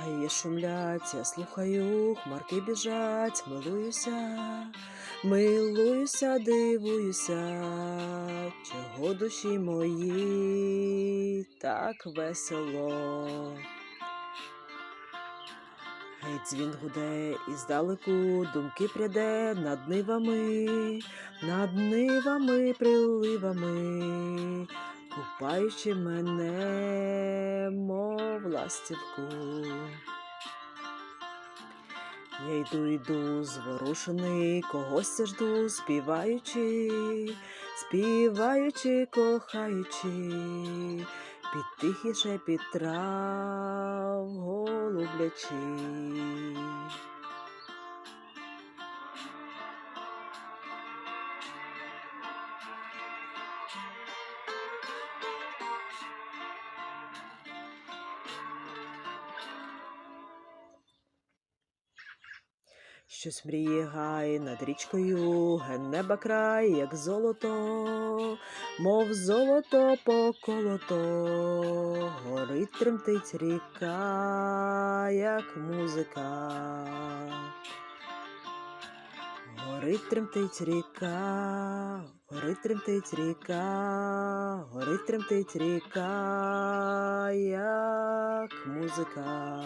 Гаї шумлять, я слухаю, хмарки біжать, милуюся, милуюся, дивуюся, чого душі мої так весело. Гей, дзвін гуде і здалеку думки пряде над нивами, над нивами, приливами, купаючи мене, мов ластівку. Я йду, йду, зворушений, когось я жду, співаючи, співаючи, кохаючи, під тихий шепіт трав голублячи. Щось мріє гай над річкою, ген неба край, як золото, мов золото поколото, горить тремтить ріка, як музика. Горить тремтить ріка, горить тремтить ріка, горить тремтить ріка, як музика.